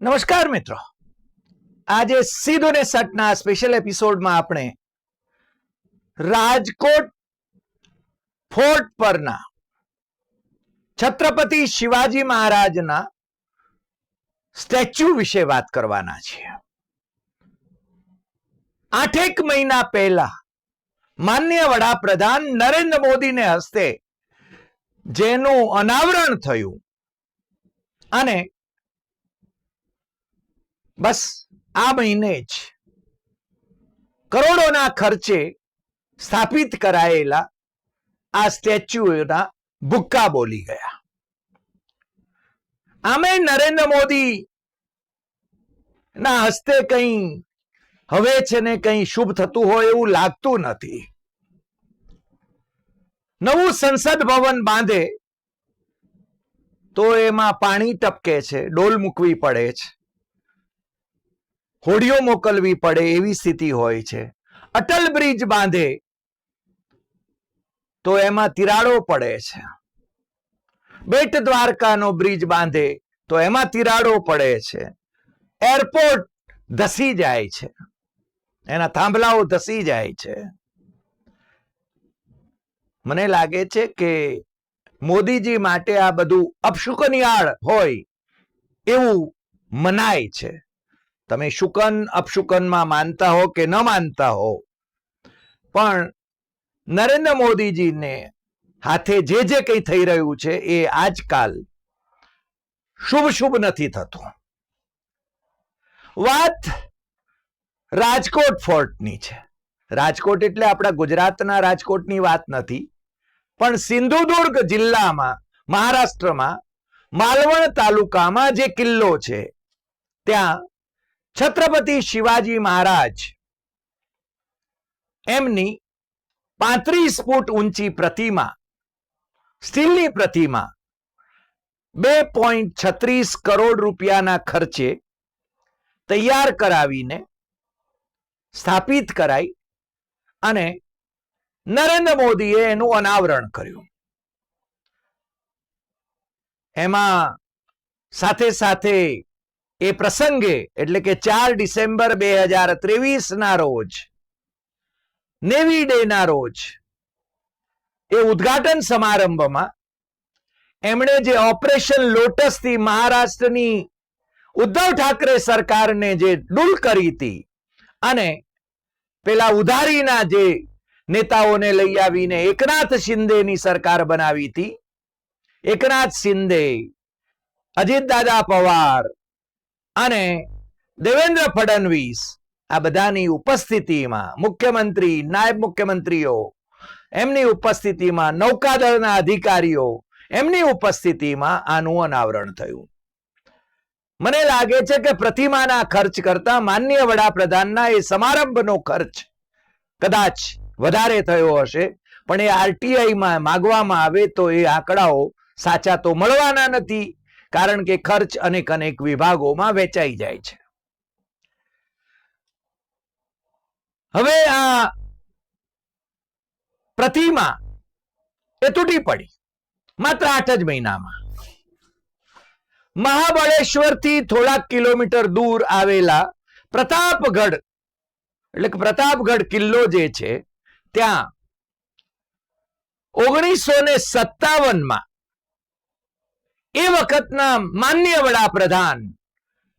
નમસ્કાર મિત્રો. આજે સીધો ને સટના સ્પેશિયલ એપિસોડમાં આપણે રાજકોટ ફોર્ટ પરના છત્રપતિ શિવાજી મહારાજના સ્ટેચ્યુ વિશે વાત કરવાના છીએ. આઠેક મહિના પહેલા માન્ય વડાપ્રધાન નરેન્દ્ર મોદીને હસ્તે જેનું અનાવરણ થયું અને બસ આ મહિને જ કરોડોના ખર્ચે સ્થાપિત કરાયેલા આ સ્ટેચ્યુના ભુક્કા બોલી ગયા. આમે નરેન્દ્ર મોદી ના હસ્તે કંઈ હવે છે ને કંઈ શુભ થતું હોય એવું લાગતું નથી. નવું સંસદ ભવન બાંધે તો એમાં પાણી ટપકે છે, ડોલ મૂકવી પડે છે. હોડીઓ મોકલવી પડે એવી સ્થિતિ હોય છે. અટલ બ્રિજ બાંધે તો એમાં તિરાડો પડે છે. બેટ દ્વારકાનો બ્રિજ બાંધે તો એમાં તિરાડો પડે છે. એરપોર્ટ ધસી જાય છે. એના થાંભલાઓ ધસી જાય છે. મને લાગે છે કે મોદીજી માટે આ બધું અપશુકનિયાળ હોય એવું મનાય છે. તમે શુકન, અપશુકનમાં માનતા હો કે ન માનતા હો? પણ નરેન્દ્ર મોદીજીને હાથે જે જે કંઈ થઈ રહ્યું છે એ આજકાલ શુભ શુભ નથી થતું. વાત રાજકોટ ફોર્ટની છે. રાજકોટ એટલે આપણા ગુજરાતના રાજકોટની વાત નથી, પણ સિંધુદુર્ગ જિલ્લામાં, મહારાષ્ટ્રમાં, માલવણ તાલુકામાં જે કિલ્લો છે, ત્યાં છત્રપતિ શિવાજી મહારાજ એમની પાંત્રીસ ફૂટ ઊંચી પ્રતિમા, સ્ટીલની પ્રતિમા, બે પોઈન્ટ છત્રીસ કરોડ રૂપિયાના ખર્ચે તૈયાર કરાવીને સ્થાપિત કરાઈ અને નરેન્દ્ર મોદીએ એનું અનાવરણ કર્યું. એમાં સાથે સાથે એ પ્રસંગે, એટલે કે ચાર ડિસેમ્બર બે હજાર ત્રેવીસ ના રોજ, નેવી ડે ના રોજ, એ ઉદ્ઘાટન સમારંભમાં એમણે જે ઓપરેશન લોટસથી મહારાષ્ટ્રની ઉદ્ધવ ઠાકરે સરકારને જે ડૂલ કરી હતી અને પેલા ઉધારીના જે નેતાઓને લઈ આવીને એકનાથ શિંદેની સરકાર બનાવી હતી, એકનાથ શિંદે અજીત દાદા પવાર અને દેવેન્દ્ર ફડણવીસ આ બધાની ઉપસ્થિતિમાં મુખ્યમંત્રી, નાયબ મુખ્યમંત્રીઓ, એમની ઉપસ્થિતિમાં નૌકાદળના અધિકારીઓ, એમની ઉપસ્થિતિમાં આનું અનાવરણ થયું. મને લાગે છે કે પ્રતિમાના ખર્ચ કરતા માન્ય વડાપ્રધાનના એ સમારંભનો ખર્ચ કદાચ વધારે થયો હશે, પણ એ આરટીઆઈમાં માગવામાં આવે તો એ આંકડાઓ સાચા તો મળવાના નથી. કારણ કે ખર્ચ અનેક અનેક વિભાગોમાં વેચાઈ જાય છે. હવે આ પ્રતિમા એ તૂટી પડી, માત્ર આઠ જ મહિનામાં. મહાબળેશ્વરથી થોડાક કિલોમીટર દૂર આવેલા પ્રતાપગઢ, એટલે કે પ્રતાપગઢ કિલ્લો જે છે, ત્યાં ઓગણીસો ને સત્તાવનમાં એ વખતના માન્ય વડાપ્રધાન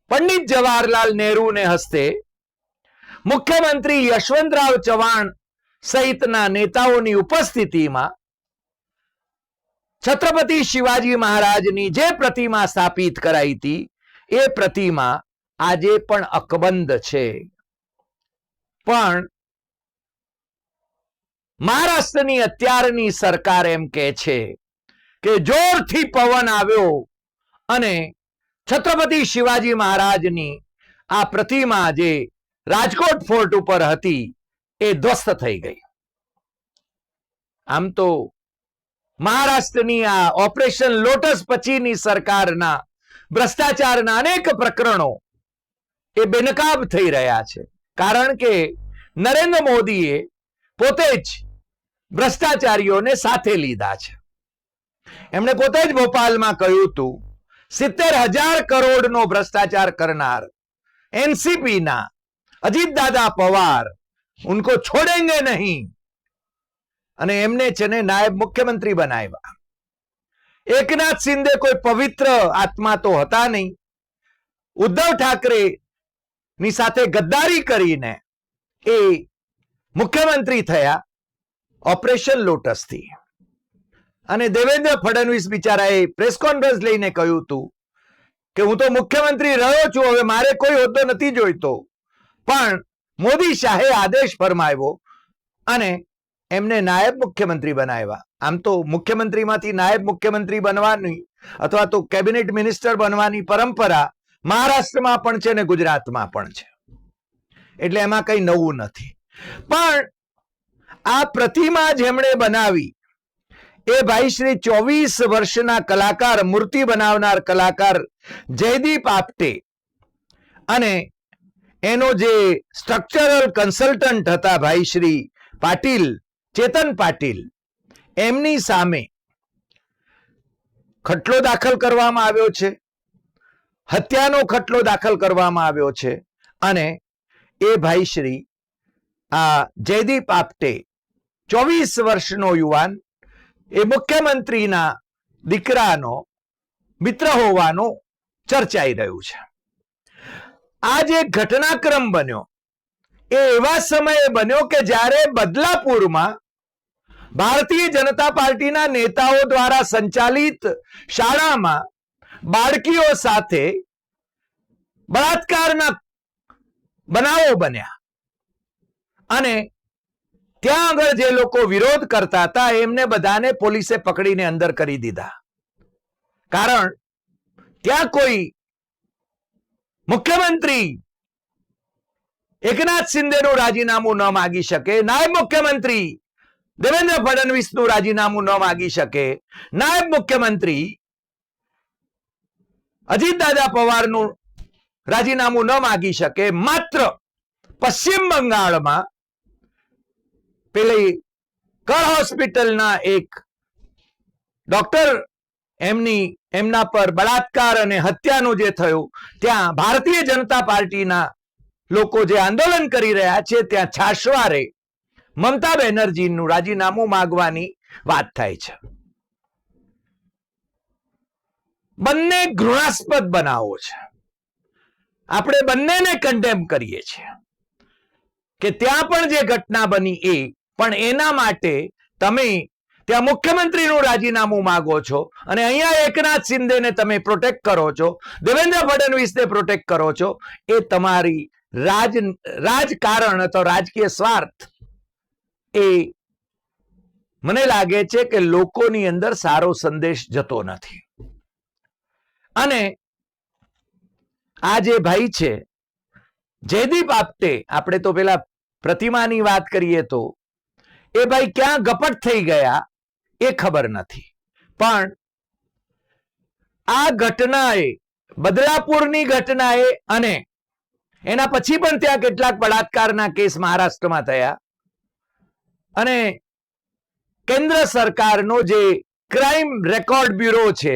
પંડિત જવાહરલાલ નહેરુને હસ્તે મુખ્યમંત્રી યશવંતરાવ ચૌહાણ સહિતના નેતાઓની ઉપસ્થિતિમાં છત્રપતિ શિવાજી મહારાજની જે પ્રતિમા સ્થાપિત કરાઈ હતી, એ પ્રતિમા આજે પણ અકબંધ છે. પણ મહારાષ્ટ્રની અત્યારની સરકાર એમ કે છે કે જોરથી પવન આવ્યો અને છત્રપતિ શિવાજી મહારાજની આ પ્રતિમા જે રાજકોટ ફોર્ટ ઉપર હતી એ ધ્વસ્ત થઈ ગઈ. આમ તો મહારાષ્ટ્રની આ ઓપરેશન લોટસ પછીની સરકારના ભ્રષ્ટાચારના અનેક પ્રકરણો એ બેનકાબ થઈ રહ્યા છે. કારણ કે નરેન્દ્ર મોદીએ પોતે જ ભ્રષ્ટાચારીઓને સાથે લીધા છે. એમણે પોતે જ ભોપાલમાં કહ્યું હતું, સિત્તેર હજાર કરોડનો ભ્રષ્ટાચાર કરનાર એનસીપી ના અજીત દાદા પવાર ઉનકો છોડેંગે નહીં. અને એમને છે ને નાયબ મુખ્યમંત્રી બનાવ્યા. એકનાથ શિંદે કોઈ પવિત્ર આત્મા તો હતા નહીં. ઉદ્ધવ ઠાકરે ની સાથે ગદ્દારી કરીને એ મુખ્યમંત્રી થયા ઓપરેશન લોટસથી. અને દેવેન્દ્ર ફડણવીસ બિચારાએ પ્રેસ કોન્ફરન્સ લઈને કહ્યું હતું કે હું તો મુખ્યમંત્રી રહ્યો છું, હવે મારે કોઈ હોદ્દો નથી જોઈતો. પણ મોદી શાહે આદેશ ફરમાવ્યો અને એમને નાયબ મુખ્યમંત્રી બનાવ્યા. આમ તો મુખ્યમંત્રીમાંથી નાયબ મુખ્યમંત્રી બનવાની અથવા તો કેબિનેટ મિનિસ્ટર બનવાની પરંપરા મહારાષ્ટ્રમાં પણ છે ને ગુજરાતમાં પણ છે. એટલે એમાં કઈ નવું નથી. પણ આ પ્રતિમા જેમણે બનાવી એ ભાઈ શ્રી ચોવીસ વર્ષના કલાકાર, મૂર્તિ બનાવનાર કલાકાર જયદીપ આપટે. અને એનો જે સ્ટ્રક્ચરલ કન્સલ્ટન્ટ હતા ભાઈ શ્રી પાટીલ, ચેતન પાટીલ, એમની સામે ખટલો દાખલ કરવામાં આવ્યો છે. હત્યાનો ખટલો દાખલ કરવામાં આવ્યો છે. અને એ ભાઈ શ્રી, આ જયદીપ આપટે ચોવીસ વર્ષનો યુવાન એ મુખ્યમંત્રીના દીકરાનો, મિત્ર હોવાનું ચર્ચાઈ રહ્યું છે. આ જે ઘટનાક્રમ બન્યો, એ એવા સમયે બન્યો કે જ્યારે બદલાપુરમાં ભારતીય જનતા પાર્ટીના નેતાઓ દ્વારા સંચાલિત શાળામાં બાળકીઓ સાથે બળાત્કારના બનાવો બન્યા. અને ત્યાં આગળ જે લોકો વિરોધ કરતા હતા, એમને બધાને પોલીસે પકડીને અંદર કરી દીધા. કારણ, ત્યાં કોઈ મુખ્યમંત્રી એકનાથ શિંદેનું રાજીનામું ન માગી શકે, નાયબ મુખ્યમંત્રી દેવેન્દ્ર ફડણવીસનું રાજીનામું ન માગી શકે, નાયબ મુખ્યમંત્રી અજીત દાદા પવારનું રાજીનામું ન માગી શકે, માત્ર પશ્ચિમ બંગાળમાં પેલી કર હોસ્પિટલના એક ડોક્ટર એમની, એમના પર બળાત્કાર અને હત્યાનું જે થયું, ત્યાં ભારતીય જનતા પાર્ટીના લોકો જે આંદોલન કરી રહ્યા છે, ત્યાં છાશવારે મમતા બેનર્જીનું રાજીનામું માગવાની વાત થાય છે. બંને ઘૃણાસ્પદ બનાવો છે. આપણે બંનેને કન્ડેમ કરીએ છીએ કે ત્યાં પણ જે ઘટના બની એ પણ એના માટે તમે ત્યાં મુખ્યમંત્રીનું રાજીનામું માગો છો અને અહીંયા એકનાથ શિંદેને તમે પ્રોટેક્ટ કરો છો, દેવેન્દ્ર ફડણવીસને પ્રોટેક્ટ કરો છો, એ તમારી રાજ, રાજકારણ અથવા રાજકીય સ્વાર્થ એ મને લાગે છે કે લોકોની અંદર સારો સંદેશ જતો નથી. અને આ જે ભાઈ છે, જયદીપ આપતે, આપણે તો પેલા પ્રતિમાની વાત કરીએ તો એ ભાઈ ક્યાં ગપટ થઈ ગયા એ ખબર નથી. પણ આ ઘટનાએ, બદલાપુરની ઘટનાએ અને એના પછી પણ ત્યાં કેટલાક બળાત્કારના કેસ મહારાષ્ટ્રમાં થયા અને કેન્દ્ર સરકારનો જે ક્રાઇમ રેકોર્ડ બ્યુરો છે,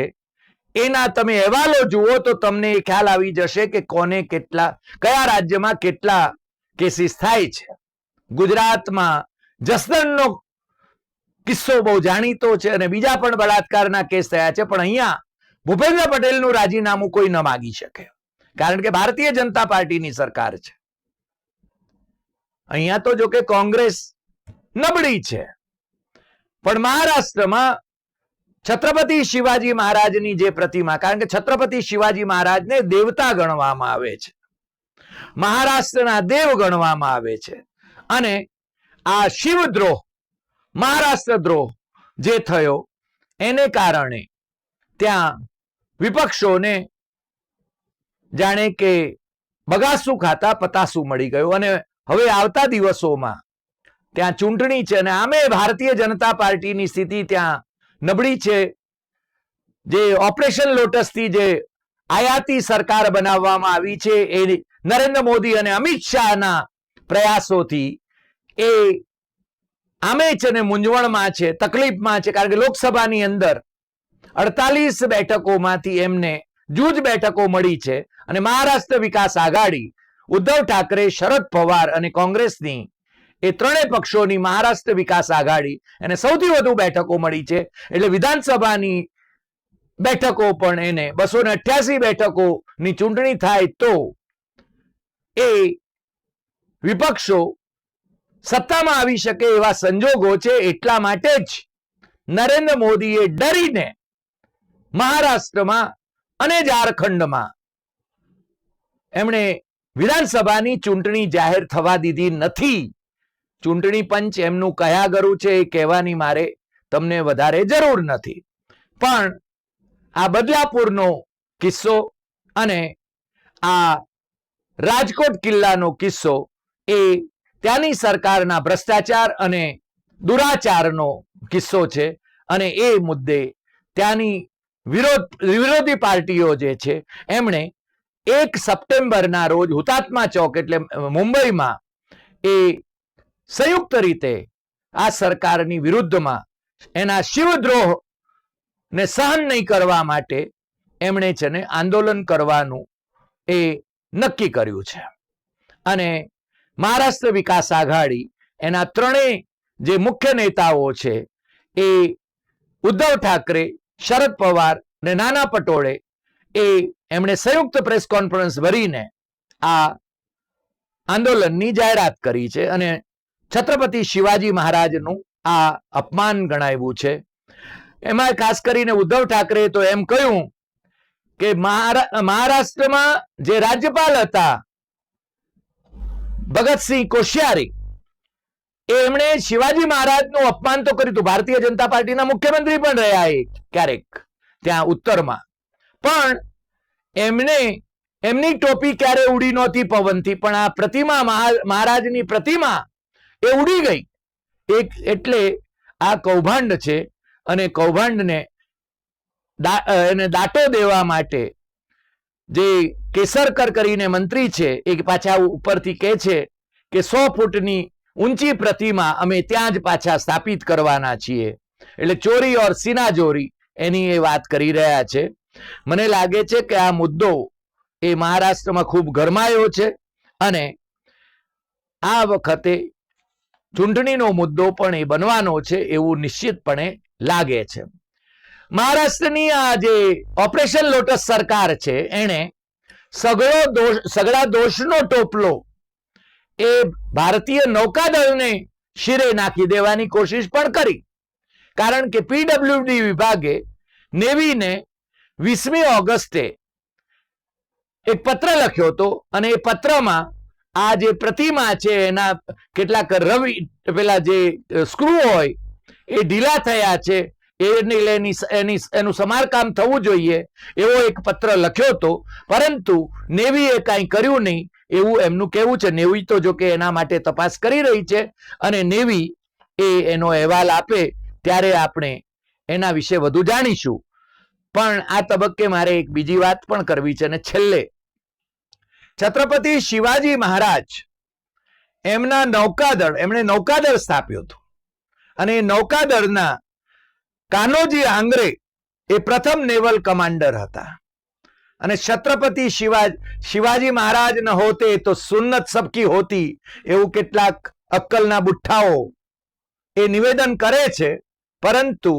એના તમે અહેવાલો જુઓ તો તમને એ ખ્યાલ આવી જશે કે કોને કેટલા, કયા રાજ્યમાં કેટલા કેસીસ થાય છે. ગુજરાતમાં જસદણનો કિસ્સો બહુ જાણીતો છે અને બીજા પણ બળાત્કારના કેસ થયા છે, પણ અહીંયા ભૂપેન્દ્ર પટેલનું રાજીનામું કોઈ ન માગી શકે. કારણ કે ભારતીય જનતા પાર્ટીની સરકાર છે. અહીંયા તો જો કે કોંગ્રેસ નબળી છે. પણ મહારાષ્ટ્રમાં છત્રપતિ શિવાજી મહારાજની જે પ્રતિમા, કારણ કે છત્રપતિ શિવાજી મહારાજને દેવતા ગણવામાં આવે છે. મહારાષ્ટ્રના દેવ ગણવામાં આવે છે. અને આ શિવદ્રોહ મહારાષ્ટ્ર દ્રોહ જે થયો, એને કારણે ત્યાં વિપક્ષોને જાણે કે બગાસું ખાતા પતાસું મળી ગયું અને હવે આવતા દિવસોમાં ત્યાં ચૂંટણી છે અને આમે ભારતીય જનતા પાર્ટીની સ્થિતિ ત્યાં નબળી છે. જે ઓપરેશન લોટસથી જે આયાતી સરકાર બનાવવામાં આવી છે એ નરેન્દ્ર મોદી અને અમિત શાહના પ્રયાસોથી એ આમે છે ને મૂંઝવણમાં છે, તકલીફમાં છે, કારણ કે લોકસભાની અંદર અડતાલીસ બેઠકોમાંથી એમને જૂજ બેઠકો મળી છે અને મહારાષ્ટ્ર વિકાસ આઘાડી, ઉદ્ધવ ઠાકરે, શરદ પવાર અને કોંગ્રેસની એ ત્રણેય પક્ષોની મહારાષ્ટ્ર વિકાસ આઘાડી એને સૌથી વધુ બેઠકો મળી છે. એટલે વિધાનસભાની બેઠકો પણ એને બસો ને અઠ્યાસી બેઠકોની ચૂંટણી થાય તો એ વિપક્ષો સત્તામાં આવી શકે એવા સંજોગો છે એટલા માટે જ નરેન્દ્ર મોદીએ ડરીને મહારાષ્ટ્રમાં અને ઝારખંડમાં એમણે વિધાનસભાની ચૂંટણી જાહેર થવા દીધી નથી. ચૂંટણી પંચ એમનું કયા ગરું છે એ કહેવાની મારે તમને વધારે જરૂર નથી. પણ આ બદલાપુરનો કિસ્સો અને આ રાજકોટ કિલ્લાનો કિસ્સો એ ત્યાંની સરકારના ભ્રષ્ટાચાર અને દુરાચારનો કિસ્સો છે અને એ મુદ્દે ત્યાંની વિરોધ, વિરોધી પાર્ટીઓ જે છે, એમણે એક સપ્ટેમ્બરના રોજ હુતાત્મા ચોક એટલે મુંબઈમાં એ સંયુક્ત રીતે આ સરકારની વિરુદ્ધમાં એના શિવદ્રોહ ને સહન નહીં કરવા માટે એમણે છે ને આંદોલન કરવાનું એ નક્કી કર્યું છે. અને મહારાષ્ટ્ર વિકાસ આઘાડી, એના ત્રણેય જે મુખ્ય નેતાઓ છે, એ ઉદ્ધવ ઠાકરે, શરદ પવાર ને નાના પટોળે, એ એમણે સંયુક્ત પ્રેસ કોન્ફરન્સ ભરીને આ આંદોલનની જાહેરાત કરી છે અને છત્રપતિ શિવાજી મહારાજનું આ અપમાન ગણાવ્યું છે. એમાં ખાસ કરીને ઉદ્ધવ ઠાકરે તો એમ કહ્યું કે મહારાષ્ટ્રમાં જે રાજ્યપાલ હતા ભગતસિંહ કોશિયારી, એમણે શિવાજી મહારાજનું અપમાન તો કર્યું હતું. ભારતીય જનતા પાર્ટીના મુખ્યમંત્રી પણ રહ્યા એ ક્યારેક, ત્યાં ઉત્તરમાં. પણ એમને, એમની ટોપી ક્યારે ઉડી નહોતી પવનથી, પણ આ પ્રતિમા, મહા- મહારાજની પ્રતિમા એ ઉડી ગઈ. એક, એટલે આ કૌભાંડ છે અને કૌભાંડને એને દાટો દેવા માટે જે કેસરકર કરીને મંત્રી છે, એ પાછા ઉપરથી કહે છે કે સો ફૂટની ઊંચી પ્રતિમા અમે ત્યાં જ પાછા સ્થાપિત કરવાના છીએ. એટલે ચોરી ઓર સિનાજોરી એની એ વાત કરી રહ્યા છે. મને લાગે છે કે આ મુદ્દો એ મહારાષ્ટ્રમાં ખૂબ ગરમાયો છે અને આ વખતે ચૂંટણીનો મુદ્દો પણ એ બનવાનો છે એવું નિશ્ચિતપણે લાગે છે. મહારાષ્ટ્રની આ જે ઓપરેશન લોટસ સરકાર છે, એણે સગળો દોષ, સગળા દોષનો ટોપલો એ ભારતીય નૌકાદળને શિરે નાખી દેવાની કોશિશ પણ કરી. કારણ કે પીડબ્લ્યુડી વિભાગે નેવીને વીસમી ઓગસ્ટે એક પત્ર લખ્યો હતો અને એ પત્રમાં આ જે પ્રતિમા છે, એના કેટલાક રવિ, પેલા જે સ્ક્રૂ હોય એ ઢીલા થયા છે. એને એની એની એનું સમારકામ થવું જોઈએ, એવો એક પત્ર લખ્યો હતો. પરંતુ નેવીએ કાંઈ કર્યું નહીં, એવું એમનું કહેવું છે. નેવી તો જો કે એના માટે તપાસ કરી રહી છે અને નેવી એ એનો અહેવાલ આપે ત્યારે આપણે એના વિશે વધુ જાણીશું. પણ આ તબક્કે મારે એક બીજી વાત પણ કરવી છે અને છેલ્લે. છત્રપતિ શિવાજી મહારાજ એમના નૌકાદળ, એમણે નૌકાદળ સ્થાપ્યું હતું. અને નૌકાદળના કાનોજી આંગ્રે એ પ્રથમ નેવલ કમાન્ડર હતા. અને છત્રપતિ શિવાજી શિવાજી મહારાજ ન હોતે તો સુન્નત સબકી હોતી એવું કેટલાક અક્કલના બુઠ્ઠાઓ એ નિવેદન કરે છે, પરંતુ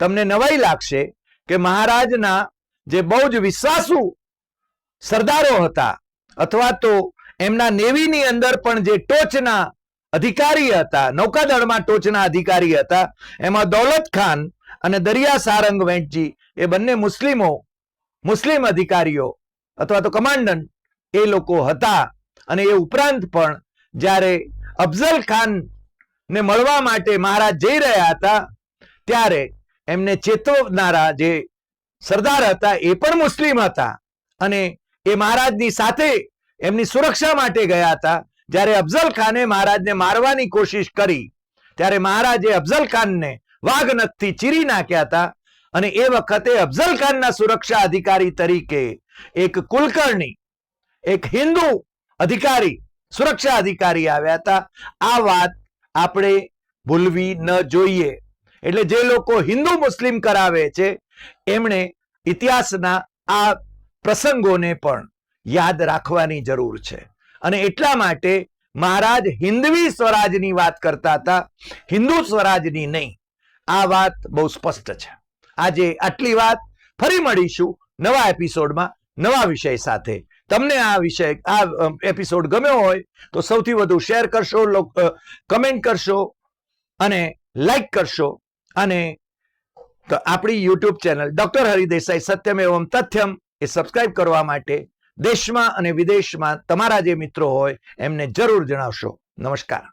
તમને નવાઈ લાગશે કે મહારાજના જે બહુ જ વિશ્વાસુ સરદારો હતા અથવા તો એમના નેવીની અંદર પણ જે ટોચના અધિકારી હતા, નૌકાદળમાં ટોચના અધિકારી હતા, એમાં દૌલત ખાન અને દરિયા સારંગ વેંટજી એ બંને મુસ્લિમો, મુસ્લિમ અધિકારીઓ અથવા તો કમાન્ડન્ટ એ લોકો હતા. અને એ ઉપરાંત પણ જ્યારે અફઝલ ખાન ને મળવા માટે મહારાજ જઈ રહ્યા હતા, ત્યારે એમને ચેતવનારા જે સરદાર હતા એ પણ મુસ્લિમ હતા. અને એ મહારાજની સાથે એમની સુરક્ષા માટે ગયા હતા. જ્યારે અફઝલ ખાને મહારાજને મારવાની કોશિશ કરી, ત્યારે મહારાજે અફઝલ ખાનને વાઘનખથી ચીરી નાખ્યા હતા અને એ વખતે અફઝલ ખાનના સુરક્ષા અધિકારી તરીકે એક કુલકર્ણી, એક હિન્દુ અધિકારી, સુરક્ષા અધિકારી આવ્યા હતા. આ વાત આપણે ભૂલવી ન જોઈએ. એટલે જે લોકો હિન્દુ મુસ્લિમ કરાવે છે, એમણે ઇતિહાસના આ પ્રસંગોને પણ યાદ રાખવાની જરૂર છે. અને એટલા માટે મહારાજ હિન્દવી સ્વરાજની વાત કરતા હતા. હિન્દુ સ્વરાજની નહીં. આ વાત બહુ સ્પષ્ટ છે. આજે આટલી વાત ફરી મળીશું નવા એપિસોડમાં નવા વિષય સાથે. તમને આ વિષય, આ એપિસોડ ગમ્યો હોય તો સૌથી વધુ શેર કરશો કમેન્ટ કરશો અને લાઈક કરશો અને આપણી યુટ્યુબ ચેનલ ડોક્ટર હરિદેસાઈ સત્યમ એવમ તથ્યમ એ સબસ્ક્રાઇબ કરવા માટે દેશમાં અને વિદેશમાં તમારા જે મિત્રો હોય એમને જરૂર જણાવશો. નમસ્કાર.